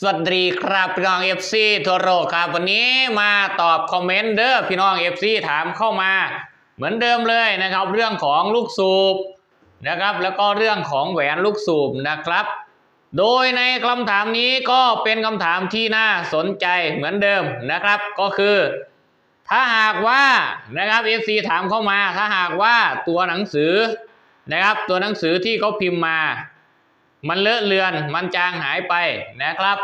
สวัสดีครับพี่น้องเอฟซีทั่วโลกครับวันนี้มาตอบคอมเมนต์เด้อพี่น้องเอฟซีถามเข้ามา เหมือนเดิมเลยนะครับ เรื่องของลูกสูบนะครับ แล้วก็เรื่องของแหวนลูกสูบนะครับ โดยในคำถามนี้ก็เป็นคำถามที่น่าสนใจเหมือนเดิมนะครับ ก็คือ ถ้าหากว่านะครับ FC ถามเข้ามา ถ้าหากว่าตัวหนังสือนะครับ ตัวหนังสือที่เขาพิมพ์มา มันเลอะเลือน มันจางหายไปนะครับ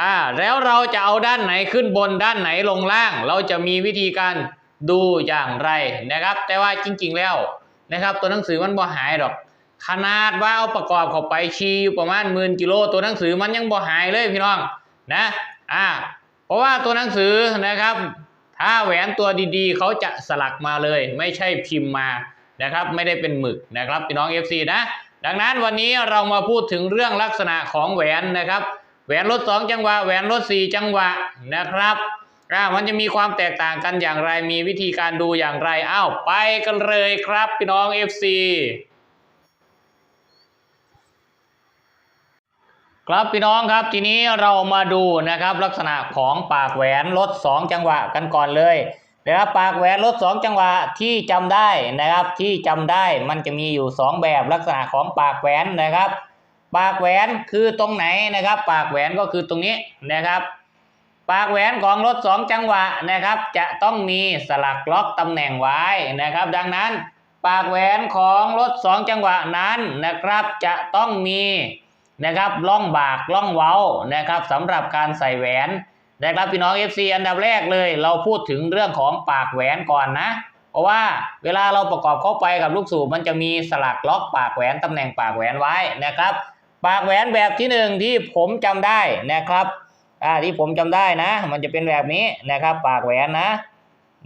อ่าแล้วเราจะเอาด้านไหนขึ้นบนด้านไหนลงล่าง เราจะมีวิธีการดูอย่างไรนะครับ แต่ว่าจริง ๆแล้วนะครับ ตัวหนังสือมันบ่หายหรอก ขนาดว่าเอาประกอบเข้าไปชีอยู่ประมาณหมื่นกิโลตัวหนังสือมันยังบ่หายเลยพี่น้องนะอ่าเพราะว่าตัวหนังสือนะครับ ถ้าแหวนตัวดีๆ เขาจะสลักมาเลย ไม่ใช่พิมพ์มานะครับ ไม่ได้เป็นหมึกนะครับพี่น้อง FC นะ ดังนั้นวันนี้เรามาพูดถึงเรื่องลักษณะของแหวนนะครับ แหวนรถสองจังหวะแหวนรถสี่จังหวะนะครับมันจะมีความแตกต่างกันอย่างไรมีวิธีการดูอย่างไรอ้าวไปกันเลยครับพี่น้อง FC ครับพี่น้องครับทีนี้เรามาดูนะครับลักษณะของปากแหวนรถสองจังหวะกันก่อนเลย นะครับปากแหวนรถสองจังหวะที่จำได้นะครับที่จำได้มันจะมีอยู่สองแบบลักษณะของปากแหวนนะครับ ปากแหวนคือตรงไหนนะครับ ปากแหวนก็คือตรงนี้นะครับ ปากแหวนของรถสองจังหวะนะครับ จะต้องมีสลักล็อกตำแหน่งไว้นะครับ ดังนั้นปากแหวนของรถสองจังหวะนั้นนะครับจะต้องมีนะครับล่องบากล่องเว้านะครับสำหรับการใส่แหวน นะครับพี่น้อง FC อันดับแรกเลย เราพูดถึงเรื่องของปากแหวนก่อนนะ เพราะว่าเวลาเราประกอบเข้าไปกับลูกสูบมันจะมีสลักล็อกปากแหวนตำแหน่งปากแหวนไว้นะครับ ปากแหวนแบบที่หนึ่งที่ผมจำได้นะครับอ่าที่ผมจำได้นะ มันจะเป็นแบบนี้นะครับ ปากแหวนนะ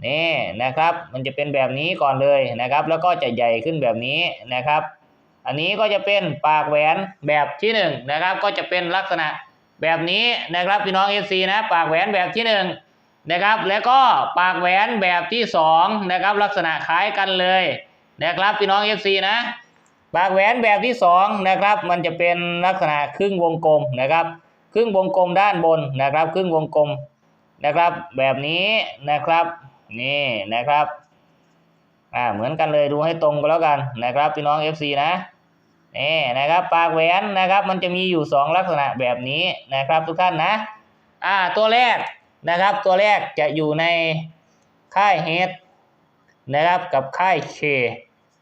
นี่นะครับ มันจะเป็นแบบนี้ก่อนเลยนะครับ แล้วก็จะใหญ่ขึ้นแบบนี้นะครับ อันนี้ก็จะเป็นปากแหวนแบบที่หนึ่งนะครับ ก็จะเป็นลักษณะ แบบนี้นะครับพี่น้อง FC นะปากแหวนแบบที่หนึ่งนะครับ แล้วก็ปากแหวนแบบที่สองนะครับลักษณะคล้ายกันเลยนะครับพี่น้อง FC นะปากแหวนแบบที่สองนะครับมันจะเป็นลักษณะครึ่งวงกลมนะครับ ครึ่งวงกลมด้านบนนะครับ ครึ่งวงกลมนะครับ แบบนี้นะครับนี่นะครับอ่าเหมือนกันเลยดูให้ตรงก็แล้วกันนะครับพี่น้อง FC นะ นี่นะครับปากแหวนนะครับ มันจะมีอยู่สองลักษณะแบบนี้นะครับ ทุกท่านนะอ่าตัวแรกนะครับ ตัวแรกจะอยู่ในค่ายเฮดนะครับกับค่ายเค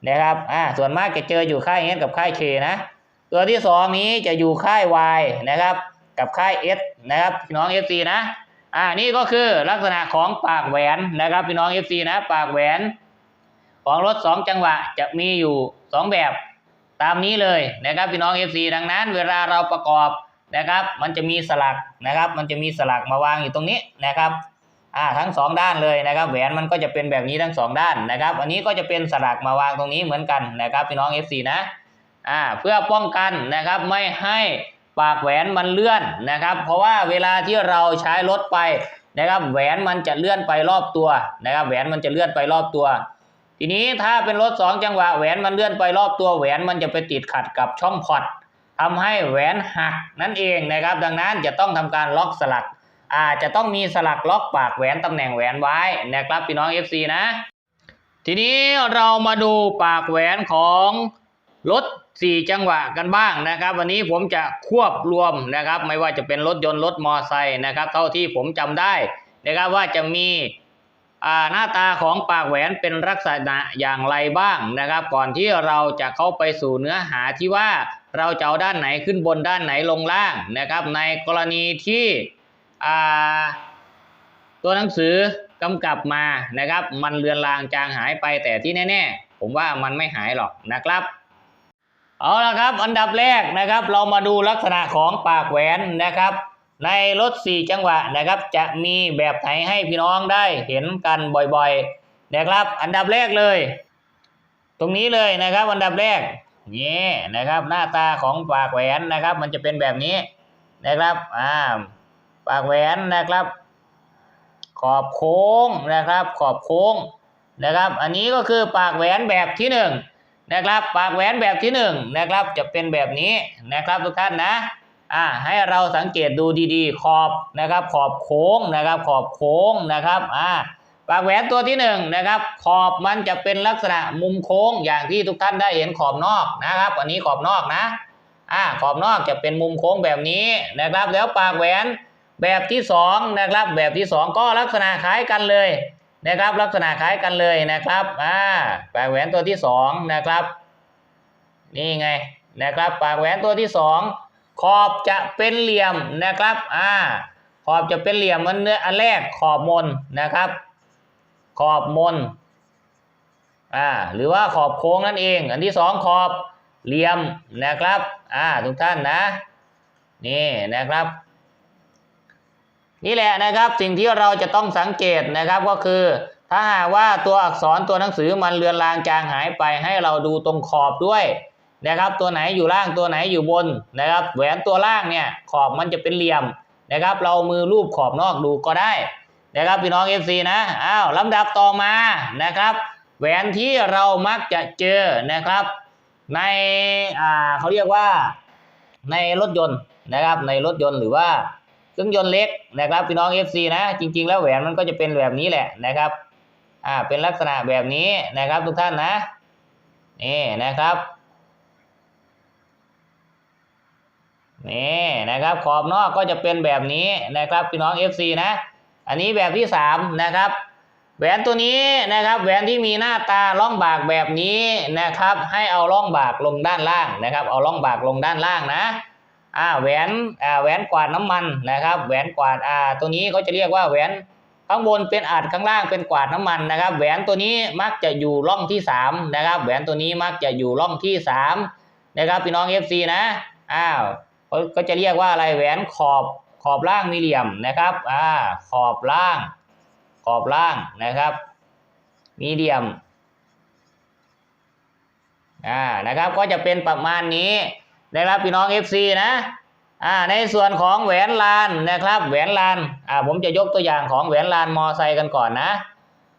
นะครับอ่าส่วนมากจะเจออยู่ค่าย S กับค่าย K นะตัวที่สองนี้จะอยู่ค่าย Y นะครับกับค่าย S นะครับพี่น้อง FC นะอ่านี่ก็คือลักษณะของปากแหวนนะครับพี่น้อง FC นะ ปากแหวน ของรถสองจังหวะจะมีอยู่สองแบบ ตามนี้เลยนะครับพี่น้อง FC ดังนั้น เวลาเราประกอบนะครับ มันจะมีสลักนะครับ มันจะมีสลักมาวางอยู่ตรงนี้นะครับอ่าทั้งสองด้านเลยนะครับ แหวนมันก็จะเป็นแบบนี้ทั้งสองด้านนะครับ อันนี้ก็จะเป็นสลักมาวางตรงนี้เหมือนกันนะครับพี่น้อง FC นะอ่าเพื่อป้องกันนะครับไม่ให้ปากแหวนมันเลื่อนนะครับ เพราะว่าเวลาที่เราใช้รถไปนะครับ แหวนมันจะเลื่อนไปรอบตัวนะครับ แหวนมันจะเลื่อนไปรอบตัว ทีนี้ถ้าเป็นรถสองจังหวะแหวนมันเลื่อนไปรอบตัวแหวนมันจะไปติดขัดกับช่องพอร์ตทำให้แหวนหักนั่นเองนะครับ ดังนั้นจะต้องทำการล็อกสลักอาจจะต้องมีสลักล็อกปากแหวนตำแหน่งแหวนไว้นะครับพี่น้อง FC นะ ทีนี้เรามาดูปากแหวนของรถสี่จังหวะกันบ้างนะครับ วันนี้ผมจะควบรวมนะครับ ไม่ว่าจะเป็นรถยนต์รถมอไซค์นะครับ เท่าที่ผมจำได้นะครับว่าจะมี หน้าตาของปากแหวนเป็นลักษณะอย่างไรบ้างนะครับ ก่อนที่เราจะเข้าไปสู่เนื้อหาที่ว่าเราจะเอาด้านไหนขึ้นบนด้านไหนลงล่างนะครับ ในกรณีที่ตัวหนังสือกำกับมานะครับ มันเลือนลางจางหายไปแต่ที่แน่ ๆ ผมว่ามันไม่หายหรอกนะครับเอาละครับ อันดับแรกนะครับ เรามาดูลักษณะของปากแหวนนะครับ ในรถ 4 จังหวะนะครับ จะมีแบบไหนให้พี่น้องได้เห็นกันบ่อยๆนะครับ อันดับแรกเลย ตรงนี้เลยนะครับอันดับแรกนี่นะครับ หน้าตาของปากแหวนนะครับ มันจะเป็นแบบนี้นะครับอ่าปากแหวนนะครับ ขอบโค้งนะครับ ขอบโค้งนะครับ อันนี้ก็คือปากแหวนแบบที่หนึ่งนะครับ ปากแหวนแบบที่หนึ่งนะครับ จะเป็นแบบนี้นะครับทุกท่านนะ อ่าให้เราสังเกตดูดีๆ ขอบนะครับขอบโค้งนะครับขอบโค้งนะครับอ่าปากแหวนตัวที่หนึ่งนะครับขอบมันจะเป็นลักษณะมุมโค้งอย่างที่ทุกท่านได้เห็นขอบนอกนะครับ อันนี้ขอบนอกนะอ่าขอบนอกจะเป็นมุมโค้งแบบนี้นะครับ แล้วปากแหวนแบบที่สองนะครับแบบที่สองก็ลักษณะคล้ายกันเลยนะครับ ลักษณะคล้ายกันเลยนะครับอ่าปากแหวนตัวที่สองนะครับนี่ไงนะครับ ปากแหวนตัวที่สอง ขอบจะเป็นเหลี่ยมนะครับอ่าขอบจะเป็นเหลี่ยมมันเนื้ออันแรกขอบมนนะครับ ขอบมนอ่าหรือว่าขอบโค้งนั่นเอง อันที่สองขอบเหลี่ยมนะครับอ่าทุกท่านนะนี่นะครับนี่แหละนะครับสิ่งที่เราจะต้องสังเกตนะครับก็คือ ถ้าหากว่าตัวอักษรตัวหนังสือมันเลือนลางจางหายไปให้เราดูตรงขอบด้วย นะครับ ตัวไหนอยู่ล่างตัวไหนอยู่บนนะครับ แหวนตัวล่างเนี่ยขอบมันจะเป็นเหลี่ยมนะครับ เรามือรูปขอบนอกดูก็ได้นะครับพี่น้อง FC นะอ้าวลำดับต่อมานะครับ แหวนที่เรามักจะเจอนะครับ ในอ่าเขาเรียกว่าในรถยนต์นะครับ ในรถยนต์หรือว่าเครื่องยนต์เล็กนะครับพี่น้อง FC นะ จริง ๆ แล้วแหวนมันก็จะเป็นแบบนี้แหละนะครับอ่าเป็นลักษณะแบบนี้นะครับทุกท่านนะนี่นะครับ นี่นะครับขอบนอกก็จะเป็นแบบนี้นะครับพี่น้อง FC นะ อันนี้แบบที่สามนะครับ แหวนตัวนี้นะครับ แหวนที่มีหน้าตาล่องบากแบบนี้นะครับ ให้เอาล่องบากลงด้านล่างนะครับ เอาล่องบากลงด้านล่างนะอ่าแหวนอ่าแหวนกวาดน้ำมันนะครับ แหวนกวาดอ่าตัวนี้เขาจะเรียกว่าแหวนข้างบนเป็นอาดข้างล่างเป็นกวาดน้ำมันนะครับ แหวนตัวนี้มักจะอยู่ร่องที่สามนะครับ แหวนตัวนี้มักจะอยู่ร่องที่สามนะครับพี่น้อง FC นะอ้าว ก็จะเรียกว่าอะไรแหวนขอบขอบล่างมีเหลี่ยมนะครับอ่าขอบล่าง ขอบล่างนะครับ มีเหลี่ยมอ่านะครับก็จะเป็นประมาณนี้นะครับพี่น้อง FC นะอ่าในส่วนของแหวนลานนะครับ แหวนลานอ่าผมจะยกตัวอย่างของแหวนลานมอไซค์กันก่อนนะ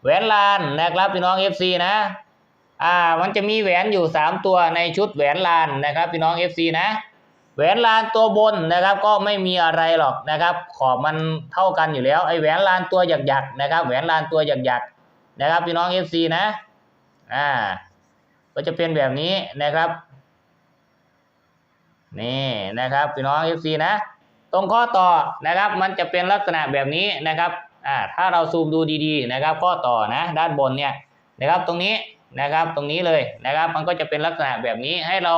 แหวนลานนะครับพี่น้อง FC นะอ่ามันจะมีแหวนอยู่สามตัวในชุดแหวนลานนะครับพี่น้อง FC นะ แหวนลานตัวบนนะครับก็ไม่มีอะไรหรอกนะครับ ขอบมันเท่ากันอยู่แล้วไอ้แหวนลานตัวหยักๆนะครับ แหวนลานตัวหยักๆนะครับพี่น้อง FC นะอ่าก็จะเป็นแบบนี้นะครับนี่นะครับพี่น้อง FC นะ ตรงข้อต่อนะครับ มันจะเป็นลักษณะแบบนี้นะครับอ่าถ้าเราซูมดูดีๆนะครับ ข้อต่อนะ ด้านบนเนี่ยนะครับตรงนี้นะครับตรงนี้เลยนะครับ มันก็จะเป็นลักษณะแบบนี้ให้เรา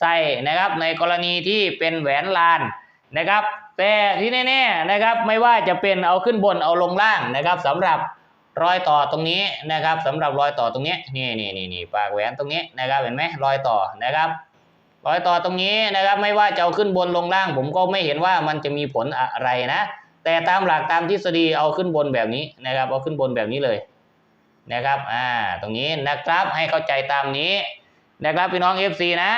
ใส่นะครับในกรณีที่เป็นแหวนลานนะครับแต่ที่แน่ๆนะครับไม่ว่าจะเป็นเอาขึ้นบนเอาลงล่างนะครับสำหรับรอยต่อตรงนี้นะครับสำหรับรอยต่อตรงนี้นี่นี่นี่นี่ปากแหวนตรงนี้นะครับเห็นไหมรอยต่อนะครับ รอยต่อตรงนี้นะครับ ไม่ว่าจะเอาขึ้นบนลงล่าง ผมก็ไม่เห็นว่ามันจะมีผลอะไรนะ แต่ตามหลักตามทฤษฎีเอาขึ้นบนแบบนี้นะครับ เอาขึ้นบนแบบนี้เลยนะครับอ่าตรงนี้นะครับให้เข้าใจตามนี้นะครับพี่น้อง FC นะ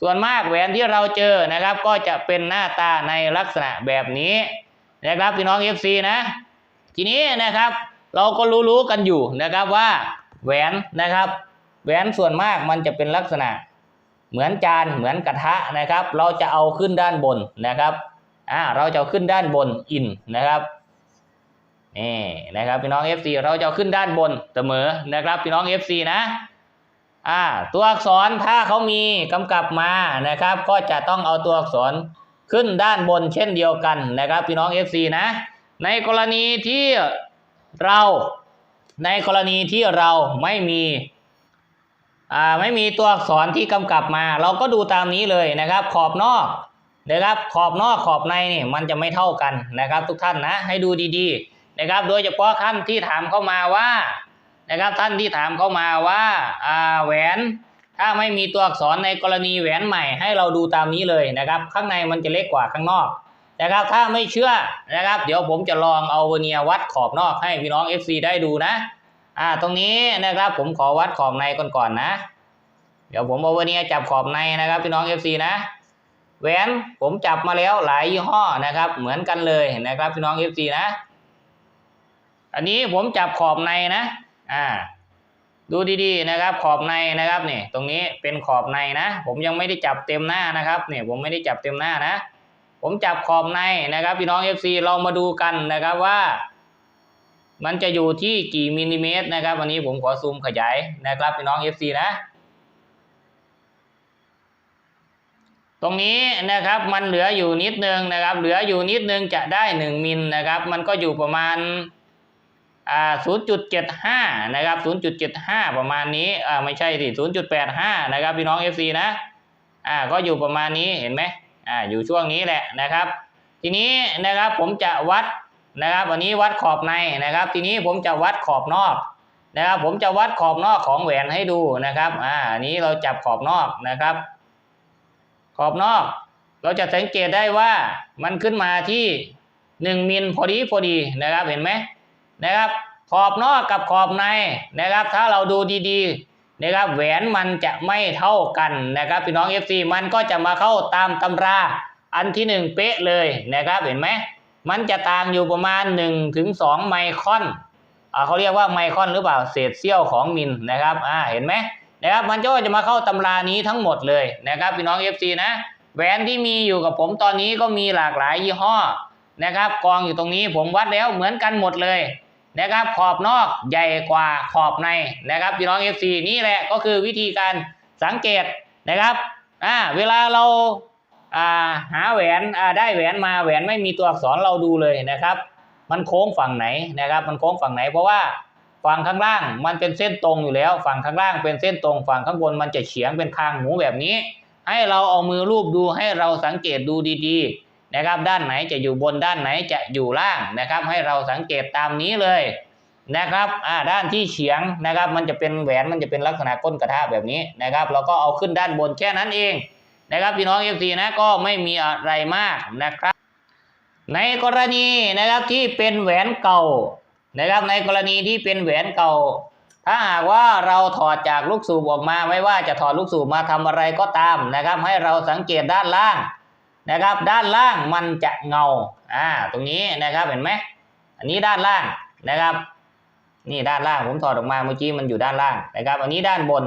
ส่วนมากแหวนที่เราเจอนะครับ ก็จะเป็นหน้าตาในลักษณะแบบนี้นะครับพี่น้อง FC นะ ทีนี้นะครับ เราก็รู้ๆกันอยู่นะครับว่าแหวนนะครับ แหวนส่วนมากมันจะเป็นลักษณะ เหมือนจานเหมือนกระทะนะครับ เราจะเอาขึ้นด้านบนนะครับอ่าเราจะขึ้นด้านบนอินนะครับนี่นะครับพี่น้อง FC เราจะขึ้นด้านบนเสมอนะครับพี่น้อง FC นะ อ่าตัวอักษรถ้าเขามีกำกับมานะครับ ก็จะต้องเอาตัวอักษรขึ้นด้านบนเช่นเดียวกันนะครับ พี่น้อง FC นะ ในกรณีที่เราในกรณีที่เราไม่มีอ่าไม่มีตัวอักษรที่กำกับมา เราก็ดูตามนี้เลยนะครับ ขอบนอกนะครับขอบนอกขอบในนี่มันจะไม่เท่ากันนะครับ ทุกท่านนะ ให้ดูดีๆนะครับ โดยเฉพาะท่านที่ถามเข้ามาว่า นะครับท่านที่ถามเข้ามาว่าอ่าแหวนถ้าไม่มีตัวอักษรในกรณีแหวนใหม่ให้เราดูตามนี้เลยนะครับ ข้างในมันจะเล็กกว่าข้างนอกนะครับ ถ้าไม่เชื่อนะครับ เดี๋ยวผมจะลองเอาเวเนียวัดขอบนอกให้พี่น้อง FC ได้ดูนะ อ่า ตรงนี้นะครับ ผมขอวัดขอบในก่อนก่อนนะ เดี๋ยวผมเอาเวเนียจับขอบในนะครับ พี่น้อง FC นะแหวนผมจับมาแล้วหลายยี่ห้อนะครับ เหมือนกันเลยนะครับพี่น้อง FC นะ อันนี้ผมจับขอบในนะ อ่าดูดีๆนะครับ ขอบในนะครับนี่ตรงนี้เป็นขอบในนะ ผมยังไม่ได้จับเต็มหน้านะครับเนี่ยผมไม่ได้จับเต็มหน้านะ ผมจับขอบในนะครับพี่น้อง FC เรามาดูกันนะครับว่า มันจะอยู่ที่กี่มิลลิเมตรนะครับวันนี้ผมขอซูมขยายนะครับพี่น้อง FC นะ ตรงนี้นะครับมันเหลืออยู่นิดนึงนะครับ เหลืออยู่นิดนึงจะได้หนึ่งมิลนะครับ มันก็อยู่ประมาณ อ่าศูนย์จุดเจ็ดห้านะครับศูนย์จุดเจ็ดห้าประมาณนี้อ่าไม่ใช่สิศูนย์จุดแปดห้านะครับพี่น้อง FC นะอ่าก็อยู่ประมาณนี้เห็นไหมอ่าอยู่ช่วงนี้แหละนะครับ ทีนี้นะครับผมจะวัดนะครับวันนี้วัดขอบในนะครับ ทีนี้ผมจะวัดขอบนอกนะครับ ผมจะวัดขอบนอกของแหวนให้ดูนะครับอ่าอันนี้เราจับขอบนอกนะครับ ขอบนอก เราจะสังเกตได้ว่ามันขึ้นมาที่หนึ่งมิลพอดีพอดีนะครับเห็นไหม นะครับ ขอบนอกกับขอบในนะครับ ถ้าเราดูดีๆนะครับ แหวนมันจะไม่เท่ากันนะครับพี่น้อง FC มันก็จะมาเข้าตามตำราอันที่หนึ่งเป๊ะเลยนะครับเห็นไหมมันจะต่างอยู่ประมาณ1ถึง2ไมครอนเขาเรียกว่าไมครอนหรือเปล่าเศษเสี้ยวของมิลนะครับอ่าเห็นไหมนะครับมันก็จะมาเข้าตำรานี้ทั้งหมดเลยนะครับพี่น้อง FC นะแหวนที่มีอยู่กับผมตอนนี้ก็มีหลากหลายยี่ห้อนะครับกองอยู่ตรงนี้ผมวัดแล้วเหมือนกันหมดเลย นะครับขอบนอกใหญ่กว่าขอบในนะครับพี่น้อง FC นี่แหละก็คือวิธีการสังเกตนะครับอ่าเวลาเราอ่าหาแหวนอ่าได้แหวนมาแหวนไม่มีตัวอักษรเราดูเลยนะครับ มันโค้งฝั่งไหนนะครับ มันโค้งฝั่งไหนเพราะว่าฝั่งข้างล่างมันเป็นเส้นตรงอยู่แล้ว ฝั่งข้างล่างเป็นเส้นตรง ฝั่งข้างบนมันจะเฉียงเป็นคางหมูแบบนี้ ให้เราเอามือรูปดูให้เราสังเกตดูดีๆ นะครับด้านไหนจะอยู่บนด้านไหนจะอยู่ล่างนะครับ ให้เราสังเกตตามนี้เลยนะครับอ่าด้านที่เฉียงนะครับ มันจะเป็นแหวนมันจะเป็นลักษณะก้นกระทะแบบนี้นะครับ เราก็เอาขึ้นด้านบนแค่นั้นเองนะครับพี่น้องเอฟซีนะก็ไม่มีอะไรมากนะครับ ในกรณีนะครับที่เป็นแหวนเก่านะครับในกรณีที่เป็นแหวนเก่า ถ้าหากว่าเราถอดจากลูกสูบออกมาไม่ว่าจะถอดลูกสูบมาทำอะไรก็ตามนะครับ ให้เราสังเกตด้านล่าง นะครับ ด้านล่างมันจะเงาอ่าตรงนี้นะครับเห็นไหมอันนี้ด้านล่างนะครับ นี่ด้านล่างผมถอดออกมาเมื่อกี้มันอยู่ด้านล่างนะครับ อันนี้ด้านบน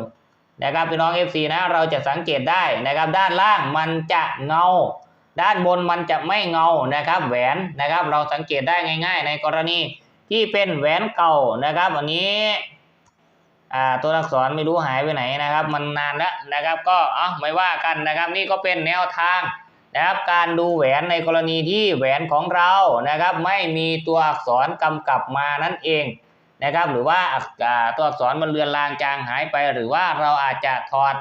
นะครับพี่น้อง FC นะเราจะสังเกตได้นะครับ ด้านล่างมันจะเงา ด้านบนมันจะไม่เงานะครับ แหวนนะครับ เราสังเกตได้ง่าย ๆ ในกรณีที่เป็นแหวนเก่านะครับอันนี้อ่าตัวอักษรไม่รู้หายไปไหนนะครับ มันนานแล้วนะครับ ก็เอะไม่ว่ากันนะครับ นี่ก็เป็นแนวทาง นะครับการดูแหวนในกรณีที่แหวนของเรานะครับ ไม่มีตัวอักษรกำกับมานั่นเองนะครับ หรือว่าตัวอักษรมันเลือนลางจางหายไป หรือว่าเราอาจจะถอด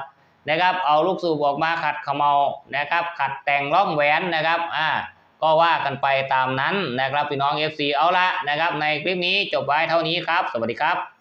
นะครับ เอาลูกสูบออกมาขัดเขมเมานะครับ ขัดแต่งร่องแหวนนะครับอ่าก็ว่ากันไปตามนั้นนะครับพี่น้อง FC เอาละนะครับ ในคลิปนี้จบไว้เท่านี้ครับ สวัสดีครับ